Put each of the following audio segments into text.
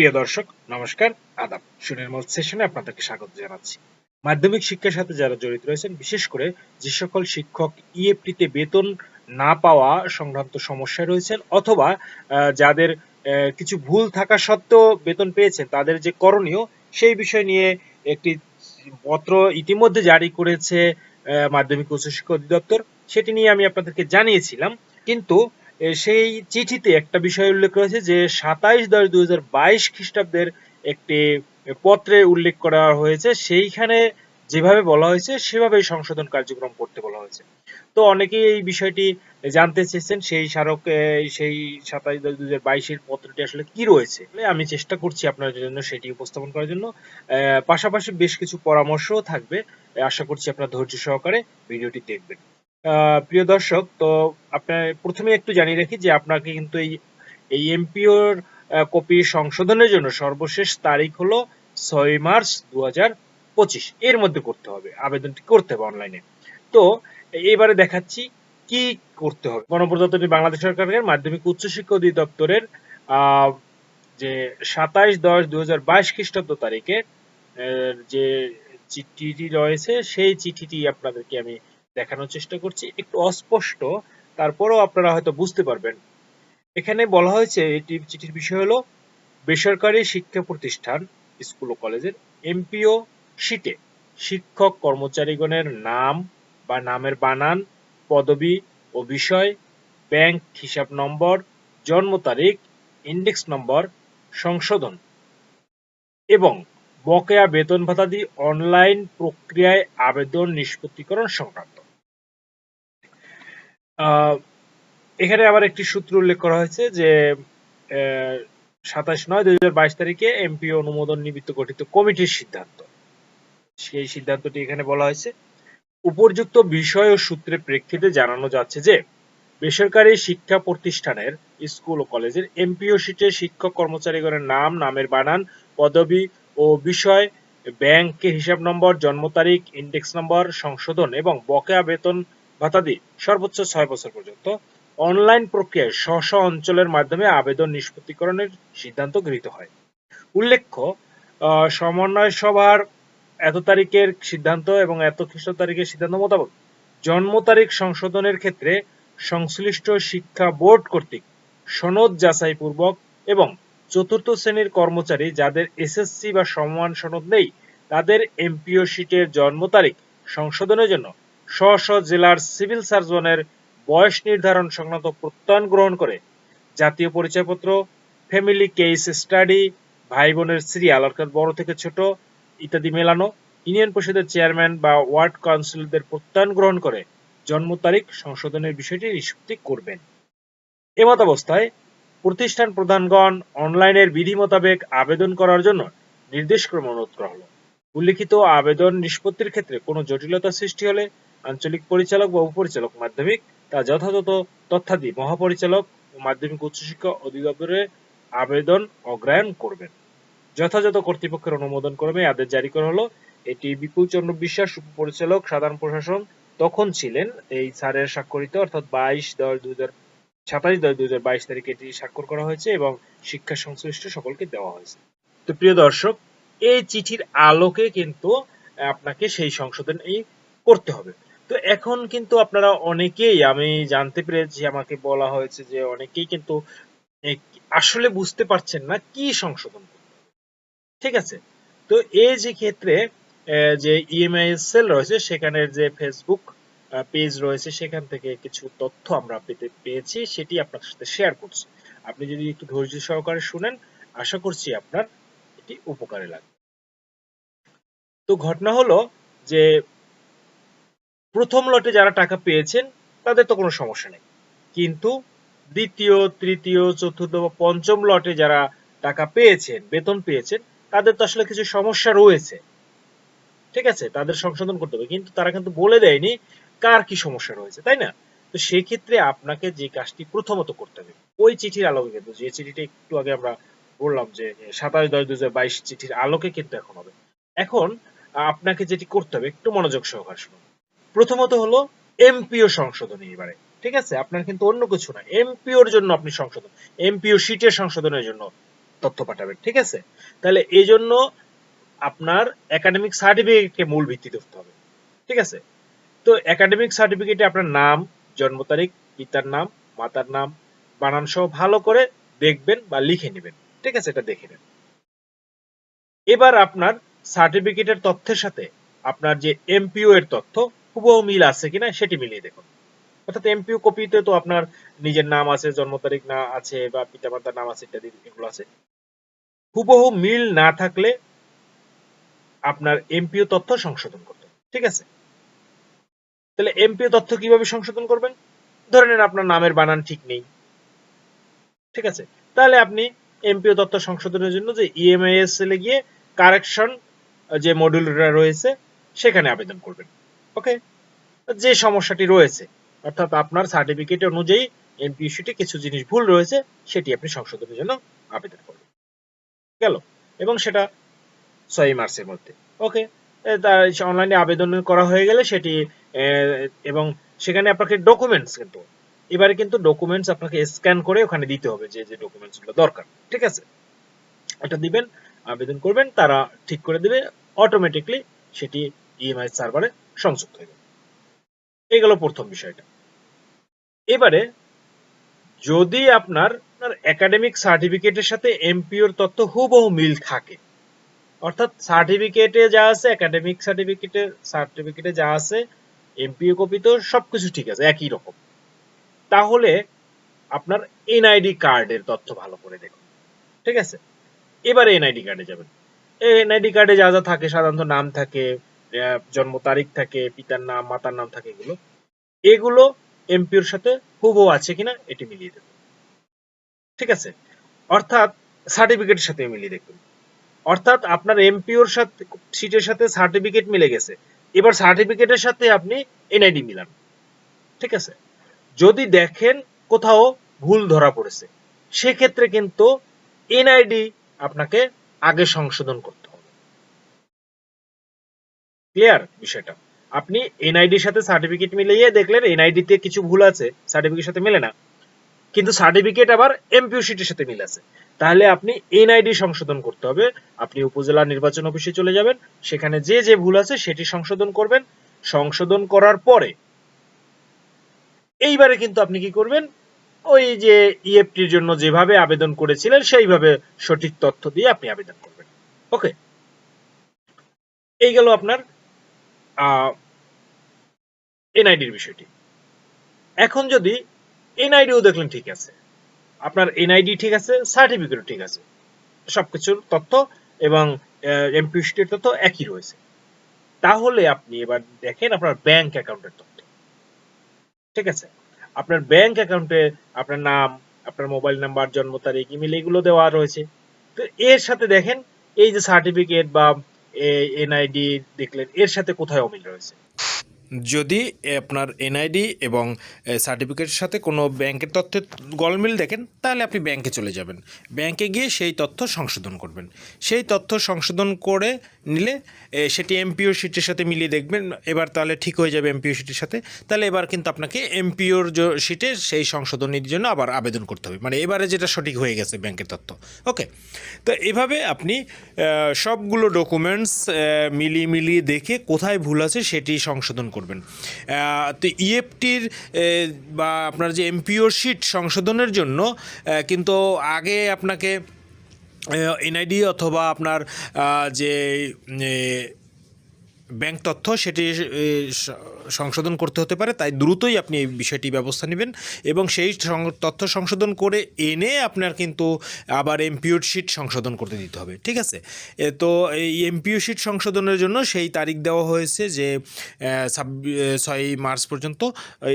প্রিয় দর্শক, নমস্কার, আদাব। সুনির্মল সেশনে আপনাদেরকে স্বাগত জানাচ্ছি। মাধ্যমিক শিক্ষার সাথে যারা জড়িত রয়েছেন, বিশেষ করে যে সকল শিক্ষক ইএফটিতে বেতন না পাওয়া সংক্রান্ত সমস্যায় রয়েছেন, অথবা যাদের কিছু ভুল থাকা সত্ত্বেও বেতন পেয়েছেন, তাদের যে করণীয়, সেই বিষয় নিয়ে একটি পত্র ইতিমধ্যে জারি করেছে মাধ্যমিক উচ্চশিক্ষা অধিদপ্তর। সেটি নিয়ে আমি আপনাদেরকে জানিয়েছিলাম, কিন্তু সেই চিঠিতে একটা বিষয় উল্লেখ রয়েছে যে সাতাইশ দশ দুই হাজার বাইশ খ্রিস্টাব্দের একটি পত্রে উল্লেখ করা হয়েছে। সেইখানে যেভাবে বলা হয়েছে, সেভাবেই সংশোধন কার্যক্রম করতে বলা হয়েছে। তো অনেকেই এই বিষয়টি জানতে চেয়েছেন, সেই স্মারক সেই সাতাইশ দশ দুই হাজার বাইশের পত্রটি আসলে কি রয়েছে? আমি চেষ্টা করছি আপনাদের জন্য সেটি উপস্থাপন করার জন্য। পাশাপাশি বেশ কিছু পরামর্শও থাকবে। আশা করছি আপনারা ধৈর্য সহকারে ভিডিওটি দেখবেন। প্রিয় দর্শক, তো আপনার প্রথমে একটু জানিয়ে রাখি যে আপনাকে কিন্তু এই এই এমপিওর কপি সংশোধনের জন্য সর্বশেষ তারিখ হলো ছয় মার্চ দু এর মধ্যে করতে হবে, আবেদনটি করতে হবে অনলাইনে। তো এবারে দেখাচ্ছি কি করতে হবে। গণপ্রজাতন্ত্রী বাংলাদেশ সরকারের মাধ্যমিক উচ্চশিক্ষা অধিদপ্তরের যে সাতাইশ দশ দু হাজার বাইশ খ্রিস্টাব্দ তারিখে যে চিঠিটি রয়েছে, সেই চিঠিটি আপনাদেরকে আমি দেখানোর চেষ্টা করছি, একটু অস্পষ্ট, তারপরেও আপনারা হয়তো বুঝতে পারবেন। এখানে বলা হয়েছে, এটি চিঠির বিষয় হলো, বেসরকারি শিক্ষা প্রতিষ্ঠান, স্কুল ও কলেজের এমপিও শিটে শিক্ষক কর্মচারীগণের নাম বা নামের বানান, পদবি ও বিষয়, ব্যাংক হিসাব নম্বর, জন্ম তারিখ, ইন্ডেক্স নম্বর, সংশোধন এবং বকেয়া বেতন ভাতাদি অনলাইন প্রক্রিয়ায় আবেদন নিষ্পত্তিকরণ সংক্রান্ত। এখানে আবার একটি সূত্র উল্লেখ করা হয়েছে যে সাতাশ নয় দুই হাজার বাইশ তারিখে এমপি অনুমোদন নিমিত্ত গঠিত কমিটির সিদ্ধান্ত। সেই সিদ্ধান্তটি এখানে বলা হয়েছে। উপর্যুক্ত বিষয় ও সূত্রের প্রেক্ষিতে জানানো যাচ্ছে যে, বেসরকারি শিক্ষা প্রতিষ্ঠানের স্কুল ও কলেজের এমপিও শিটে শিক্ষক কর্মচারীগণের নাম, নামের বানান, পদবি ও বিষয়, ব্যাংকে হিসাব নম্বর, জন্ম তারিখ, ইন্ডেক্স নম্বর, সংশোধন এবং বকেয়া বেতন ভাতাদি সর্বোচ্চ ছয় বছর পর্যন্ত। অনলাইন প্রক্রিয়ায় স্ব স্ব অঞ্চলের মাধ্যমে আবেদন নিষ্পত্তিকরণের সিদ্ধান্ত গৃহীত হয়। উল্লেখ্য সমন্বয় সভার এত তারিখের সিদ্ধান্ত এবং এত খ্রিস্ট তারিখের সিদ্ধান্ত মোতাবেক জন্ম তারিখ সংশোধনের ক্ষেত্রে সংশ্লিষ্ট শিক্ষা বোর্ড কর্তৃক সনদ যাচাই পূর্বক এবং চতুর্থ শ্রেণির কর্মচারী যাদের এসএসসি বা সমমান সনদ নেই, তাদের এমপিও শিটের জন্ম তারিখ সংশোধনের জন্য স্ব জেলার সিভিল সার্জনের বয়স নির্ধারণ সংক্রান্ত প্রত্যয়ন গ্রহণ করে জাতীয় পরিচয়পত্র, ফ্যামিলি কেস স্টাডি ভাই বোনের সিরিয়াল, অর্থাৎ বড় থেকে ছোট ইত্যাদি মেলানো, ইউনিয়ন পরিষদের চেয়ারম্যান বা ওয়ার্ড কাউন্সিলরদের প্রত্যয়ন গ্রহণ করে জন্ম তারিখ সংশোধনের বিষয়টি নিষ্পত্তি করবেন। এমত অবস্থায় প্রতিষ্ঠান প্রধানগণ অনলাইনের বিধি মোতাবেক আবেদন করার জন্য নির্দেশক্রমে অনুরোধ করা হলো। উল্লিখিত আবেদন নিষ্পত্তির ক্ষেত্রে কোনো জটিলতা সৃষ্টি হলে আঞ্চলিক পরিচালক বা উপপরিচালক মাধ্যমিক, তা যথাযথ তথ্যাদি মহাপরিচালক ও মাধ্যমিক উচ্চশিক্ষা অধিদপ্তরে আবেদন অগ্রায়ন করবেন। যথাযথ কর্তৃপক্ষের অনুমোদন ক্রমে আদেশ জারি করা হলো। এটি বিপুল চন্দ্র বিশ্বাস উপপরিচালক, সাধারণ প্রশাসন তখন ছিলেন। এই স্যারের স্বাক্ষরিত অর্থাৎ বাইশ দশ দুই হাজার, সাতাশ দশ দুই হাজার বাইশ তারিখে এটি স্বাক্ষর করা হয়েছে এবং শিক্ষা সংশ্লিষ্ট সকলকে দেওয়া হয়েছে। তো প্রিয় দর্শক, এই চিঠির আলোকে কিন্তু আপনাকে সেই সংশোধন এই করতে হবে। তো এখন কিন্তু আপনারা অনেকেই, আমি জানতে পেরেছি, আমাকে বলা হয়েছে যে অনেকেই কিন্তু আসলে বুঝতে পারছেন না কি সংশোধন ঠিক আছে? তো এই যে ক্ষেত্রে যে ইএমআই সেল রয়েছে, সেখানের যে ফেসবুক পেজ রয়েছে, সেখান থেকে কিছু তথ্য আমরা পেতে, পেয়েছি, সেটি আপনার সাথে শেয়ার করছি। আপনি যদি একটু ধৈর্য সহকারে শুনেন, আশা করছি আপনার এটি উপকারে লাগবে। তো ঘটনা হলো যে প্রথম লটে যারা টাকা পেয়েছেন, তাদের তো কোনো সমস্যা নেই। কিন্তু দ্বিতীয়, তৃতীয়, চতুর্থ বা পঞ্চম লটে যারা টাকা পেয়েছেন, বেতন পেয়েছেন, তাদের তো আসলে কিছু সমস্যা রয়েছে। ঠিক আছে? তাদের সংশোধন করতে হবে। কিন্তু তারা কিন্তু বলে দেয়নি কার কি সমস্যা রয়েছে, তাই না? তো সেই ক্ষেত্রে আপনাকে যে কাজটি প্রথমত করতে হবে, ওই চিঠির আলোকে কিন্তু, যে চিঠিটা একটু আগে আমরা বললাম যে, সাতাশ দশ দুই হাজার বাইশ চিঠির আলোকে কিন্তু এখন হবে। এখন আপনাকে যেটি করতে হবে, একটু মনোযোগ সহকারে শুনুন। প্রথমত হলো এমপিও সংশোধনী এবারে। ঠিক আছে? আপনার কিন্তু অন্য কিছু না। এমপিওর জন্য আপনি সংশোধন এমপিও শিটের সংশোধনের জন্য তথ্য পাঠাবেন। ঠিক আছে? তাহলে এই জন্য আপনার একাডেমিক সার্টিফিকেটকে মূল ভিত্তি ধরতে হবে। ঠিক আছে? তো একাডেমিক সার্টিফিকেটে আপনার নাম, জন্ম তারিখ, পিতার নাম, মাতার নাম, বানান সহ ভালো করে দেখবেন বা লিখে নেবেন। ঠিক আছে? এটা দেখে নেন। এবার আপনার সার্টিফিকেটের তথ্যের সাথে আপনার যে এমপিও এর তথ্য হুবহু মিল আছে কিনা সেটি মিলিয়ে দেখুন। অর্থাৎ এমপিও কপিতে তো আপনার নিজের নাম আছে, জন্ম তারিখ না আছে বা পিতামাতার নাম আছে ইত্যাদি এগুলো আছে। হুবহু মিল না থাকলে আপনার এমপিও তথ্য সংশোধন করতে ঠিক আছে? তাহলে এমপিও তথ্য কীভাবে সংশোধন করবেন? ধরে নেন আপনার নামের বানান ঠিক নেই, ঠিক আছে? তাহলে আপনি এমপিও তথ্য সংশোধনের জন্য যে ইএমআইএস এ গিয়ে কারেকশন যে মডিউলটা রয়েছে, সেখানে আবেদন করবেন ওকে যে সমস্যাটি রয়েছে, অর্থাৎ আপনার সার্টিফিকেট অনুযায়ী এমপিও কিছু জিনিস ভুল রয়েছে, সেটি আপনি সংশোধনের জন্য আবেদন করবেন। গেল, এবং সেটা ছয় মার্চের মধ্যে। ওকে তার অনলাইনে আবেদন করা হয়ে গেলে সেটি এবং সেখানে আপনাকে ডকুমেন্টস কিন্তু, এবারে কিন্তু ডকুমেন্টস আপনাকে স্ক্যান করে ওখানে দিতে হবে যে যে ডকুমেন্টসগুলো দরকার, ঠিক আছে? এটা দিবেন, আবেদন করবেন, তারা ঠিক করে দিবে অটোমেটিকলি সেটি ইএমআই সার্ভারে সংযুক্ত হয়ে যাবে। এই গেল প্রথম বিষয়টা। এবারে যদি আপনার আপনার একাডেমিক সার্টিফিকেটের সাথে এমপিওর তথ্য হুবহু মিল থাকে, অর্থাৎ সার্টিফিকেটে যা আছে একাডেমিক সার্টিফিকেটে সার্টিফিকেটে যা আছে এমপিও কপি তো সবকিছু ঠিক আছে, একই রকম। তাহলে আপনার এনআইডি কার্ডের তথ্য ভালো করে দেখুন, ঠিক আছে? এবারে এনআইডি কার্ডে যাবেন। এনআইডি কার্ডে যা যা থাকে, সাধারণত নাম থাকে জন্ম তারিখ থাকে, পিতার নাম, মাতার নাম থাকে এগুলো। এগুলো এমপিওর সাথে হুবহু আছে কিনা এটি মিলিয়ে দেবেন ঠিক আছে? অর্থাৎ সার্টিফিকেটের সাথে মিলিয়ে দেখুন। অর্থাৎ আপনার এমপিওর সাথে সিটের সাথে সার্টিফিকেট মিলে গেছে। এবার সার্টিফিকেটের সাথে আপনি এনআইডি মিলান। ঠিক আছে? যদি দেখেন কোথাও ভুল ধরা পড়েছে, সেক্ষেত্রে কিন্তু এনআইডি আপনাকে আগে সংশোধন করতে ক্লিয়ার বিষয়টা। আপনি এনআইডির সাথে সার্টিফিকেট মিলিয়ে দেখলেন এনআইডি তে কিছু ভুল আছে সার্টিফিকেটের সাথে মেলে না। কিন্তু সার্টিফিকেট আবার এমপিও শিটের সাথে মিল আছে। তাহলে আপনি এনআইডি সংশোধন করতে হবে। আপনি উপজেলা নির্বাচন অফিসে চলে যাবেন, সেখানে যে যে ভুল আছে সেটি সংশোধন করবেন। সংশোধন করার পরে এইবারে কিন্তু আপনি কি করবেন? ওই যে ইএফটির জন্য যেভাবে আবেদন করেছিলেন, সেইভাবে সঠিক তথ্য দিয়ে আপনি আবেদন করবেন। ওকে এই গেল আপনার এনআইডির বিষয়টি। এখন যদি এনআইডিও দেখলেন ঠিক আছে, আপনার এনআইডি ঠিক আছে, সার্টিফিকেটও ঠিক আছে, সবকিছুর তথ্য এবং এমপিউসিটির তথ্য একই রয়েছে। তাহলে আপনি এবার দেখেন আপনার ব্যাংক অ্যাকাউন্টের তথ্য। ঠিক আছে? আপনার ব্যাংক অ্যাকাউন্টে আপনার নাম, আপনার মোবাইল নাম্বার, জন্ম তারিখ, ইমেল, এগুলো দেওয়া রয়েছে। তো এর সাথে দেখেন, এই যে সার্টিফিকেট বা এনআইডি দেখলেন। এর সাথে কোথায় অমিল রয়েছে? যদি আপনার এনআইডি এবং সার্টিফিকেটের সাথে কোনো ব্যাংকের তথ্যের গলমিল দেখেন, তাহলে আপনি ব্যাংকে চলে যাবেন। ব্যাংকে গিয়ে সেই তথ্য সংশোধন করবেন। সেই তথ্য সংশোধন করে নিলে সেটি এমপিও শিটের সাথে মিলিয়ে দেখবেন। এবার তাহলে ঠিক হয়ে যাবে এমপিও শিটের সাথে। তাহলে এবার কিন্তু আপনাকে এমপিওর শিটে সেই সংশোধনীর জন্য আবার আবেদন করতে হবে। মানে এবারে যেটা সঠিক হয়ে গেছে ব্যাংকের তথ্য। ওকে তো এভাবে আপনি সবগুলো ডকুমেন্টস মিলিয়ে মিলিয়ে দেখে কোথায় ভুল আছে সেটি সংশোধন করবেন। তো ইএফটির বা আপনার যে এমপিও শিট সংশোধনের জন্য কিন্তু আগে আপনাকে এনআইডি অথবা আপনার যে ব্যাংক তথ্য সেটি সংশোধন করতে হতে পারে, তাই দ্রুতই আপনি এই বিষয়টি ব্যবস্থা নেবেন এবং সেই তথ্য সংশোধন করে এনে আপনার কিন্তু আবার এমপিওর শিট সংশোধন করতে দিতে হবে, ঠিক আছে? তো এই এমপিও শিট সংশোধনের জন্য সেই তারিখ দেওয়া হয়েছে যে ছাব্বিশ ছয় মার্চ পর্যন্ত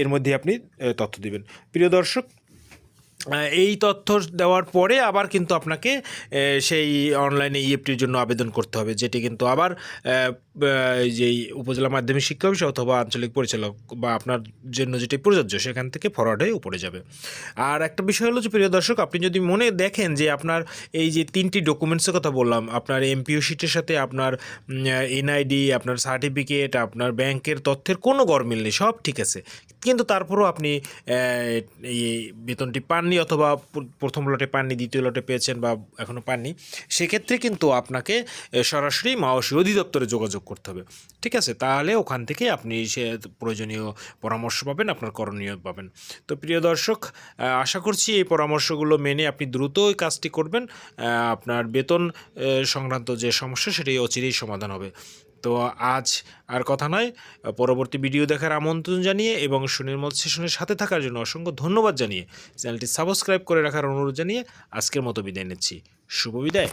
এর মধ্যে আপনি তথ্য দিবেন। প্রিয় দর্শক এই তথ্য দেওয়ার পরে আবার কিন্তু আপনাকে সেই অনলাইনে ইএফটির জন্য আবেদন করতে হবে, যেটি কিন্তু আবার যেই উপজেলা মাধ্যমিক শিক্ষা অফিস অথবা আঞ্চলিক পরিচালক বা আপনার জন্য যেটি প্রযোজ্য, সেখান থেকে ফরওয়ার্ড হয়ে উপরে যাবে। আর একটা বিষয় হলো যে, প্রিয় দর্শক, আপনি যদি মনে দেখেন যে আপনার এই যে তিনটি ডকুমেন্টসের কথা বললাম, আপনার এমপিও শিটের সাথে আপনার এনআইডি, আপনার সার্টিফিকেট আপনার ব্যাংকের তথ্যের কোনো গরমিল নেই, সব ঠিক আছে। কিন্তু তারপরেও আপনি এই বেতনটি পাননি অথবা প্রথম লটে পাননি, দ্বিতীয় লটে পেয়েছেন বা এখনও পাননি, সেক্ষেত্রে কিন্তু আপনাকে সরাসরি মাওসী অধিদপ্তরে যোগাযোগ করতে হবে। ঠিক আছে? তাহলে ওখান থেকে আপনি সে প্রয়োজনীয় পরামর্শ পাবেন, আপনার করণীয় পাবেন। তো প্রিয় দর্শক আশা করছি এই পরামর্শগুলো মেনে আপনি দ্রুত এই কাজটি করবেন। আপনার বেতন সংক্রান্ত যে সমস্যা, সেটি অচিরেই সমাধান হবে। তো আজ আর কথা নয়। পরবর্তী ভিডিও দেখার আমন্ত্রণ জানিয়ে এবং সুনির্মল সেশনের সাথে থাকার জন্য অসংখ্য ধন্যবাদ জানিয়ে চ্যানেলটি সাবস্ক্রাইব করে রাখার অনুরোধ জানিয়ে আজকের মতো বিদায় নিচ্ছি। শুভ বিদায়।